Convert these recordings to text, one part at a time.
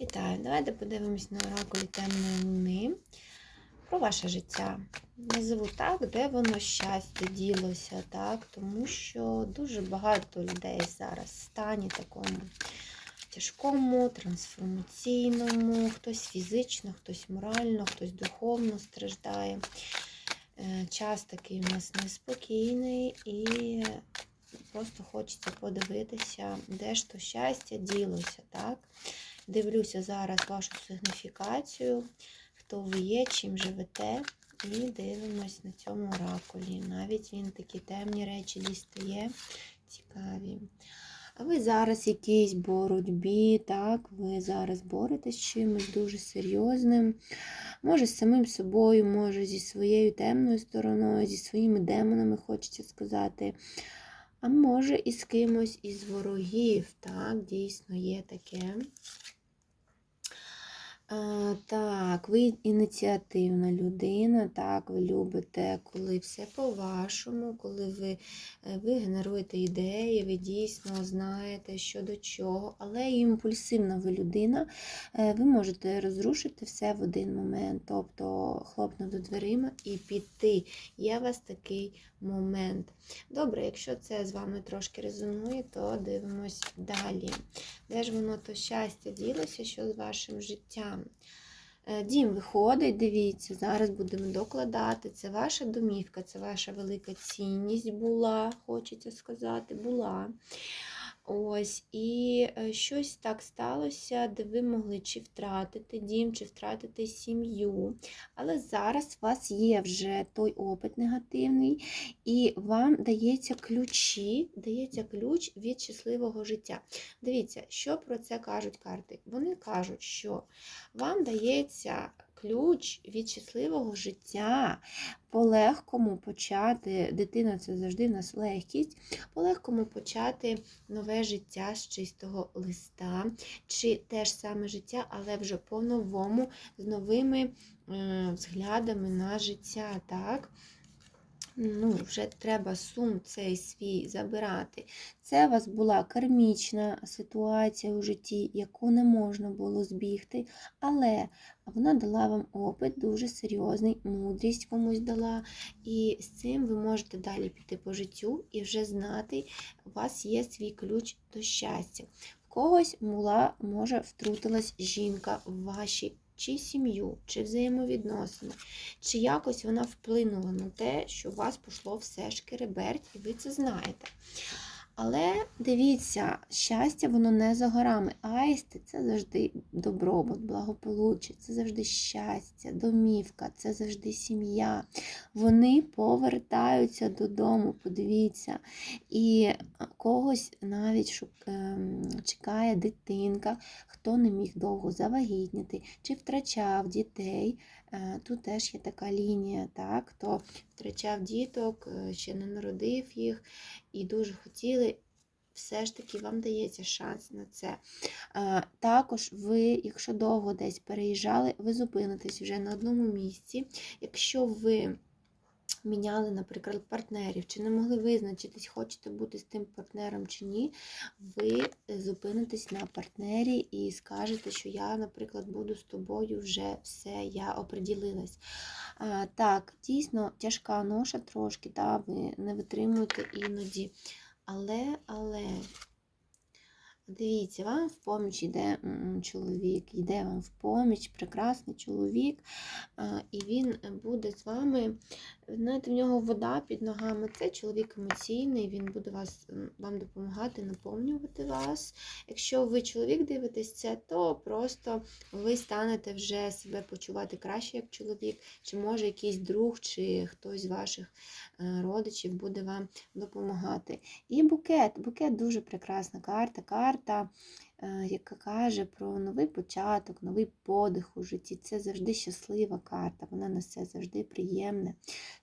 Вітаю! Давайте подивимось на оракулі темної луни про ваше життя. Називу так, де воно щастя ділося, так? тому що дуже багато людей зараз в стані такому тяжкому, трансформаційному, хтось фізично, хтось морально, хтось духовно страждає. Е, Час такий у нас неспокійний і просто хочеться подивитися, де ж то щастя ділося. так? Дивлюся зараз вашу сигніфікацію, хто ви є, чим живете, і дивимось на цьому оракулі. Навіть він такі темні речі дістає, цікаві. А ви зараз якійсь боротьбі, так, ви зараз боретесь з чимось дуже серйозним. Може, з самим собою, може, зі своєю темною стороною, зі своїми демонами, хочеться сказати. А може, і з кимось із ворогів. Так, дійсно є таке. А, Так, ви ініціативна людина, так, ви любите, коли все по-вашому, коли ви, е, ви генеруєте ідеї, ви дійсно знаєте, що до чого, але імпульсивна ви людина, е, ви можете розрушити все в один момент, тобто хлопнути дверима і піти. Є у вас такий момент. Добре, якщо це з вами трошки резонує, то дивимось далі. Де ж воно то щастя ділося, що з вашим життям? Е, Дім виходить, дивіться, зараз будемо докладати. Це ваша домівка, це ваша велика цінність була, хочеться сказати, була. Ось, і е, щось так сталося, де ви могли чи втратити дім, чи втратити сім'ю. Але зараз у вас є вже той опит негативний, і вам дається ключі, дається ключ від щасливого життя. Дивіться, що про це кажуть карти. Вони кажуть, що вам дається ключ від щасливого життя, по-легкому почати, дитина це завжди в нас легкість, по-легкому почати нове життя з чистого листа, чи те ж саме життя, але вже по-новому, з новими е, взглядами на життя. так? Ну, вже треба сум цей свій забирати. Це у вас була кармічна ситуація у житті, яку не можна було збігти, але вона дала вам опит дуже серйозний, мудрість комусь дала. І з цим ви можете далі піти по життю і вже знати, у вас є свій ключ до щастя. В когось була, може, втрутилась жінка в ваші чи сім'ю, чи взаємовідносини, чи якось вона вплинула на те, що у вас пішло все шкереберть, і ви це знаєте. Але дивіться, щастя, воно не за горами. Аїсти це завжди добробут, благополуччя, це завжди щастя, домівка, це завжди сім'я. Вони повертаються додому, подивіться. І когось навіть ем, чекає дитинка, хто не міг довго завагітніти, чи втрачав дітей. Е, тут теж є така лінія, так, хто втрачав діток, е, ще не народив їх і дуже хотіли. Все ж таки вам дається шанс на це. Е, також ви, якщо довго десь переїжджали, ви зупинитесь вже на одному місці. Якщо ви міняли, наприклад, партнерів, чи не могли визначитись, хочете бути з тим партнером чи ні, ви зупинитесь на партнері і скажете, що я, наприклад, буду з тобою вже все, я оприділилась. А, Так, дійсно тяжка ноша трошки, да, ви не витримуєте іноді. Але, але. Дивіться, вам в поміч йде чоловік, йде вам в поміч, прекрасний чоловік, і він буде з вами. Знаєте, в нього вода під ногами. Це чоловік емоційний, він буде вас, вам допомагати, наповнювати вас. Якщо ви чоловік дивитесь це, то просто ви станете вже себе почувати краще як чоловік, чи може якийсь друг, чи хтось з ваших е, родичів буде вам допомагати. І букет. Букет дуже прекрасна карта. карта яка каже про новий початок, новий подих у житті. Це завжди щаслива карта, вона несе завжди приємне.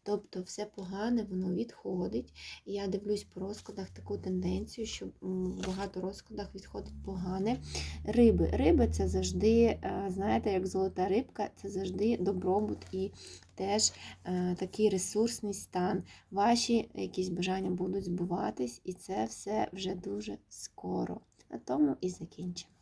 Тобто все погане, воно відходить. І я дивлюсь по розкладах таку тенденцію, що в багато розкладах відходить погане. Риби. Риби це завжди, е, знаєте, як золота рибка, це завжди добробут і теж е, такий ресурсний стан. Ваші якісь бажання будуть збуватись, і це все вже дуже скоро. На тому і закінчимо.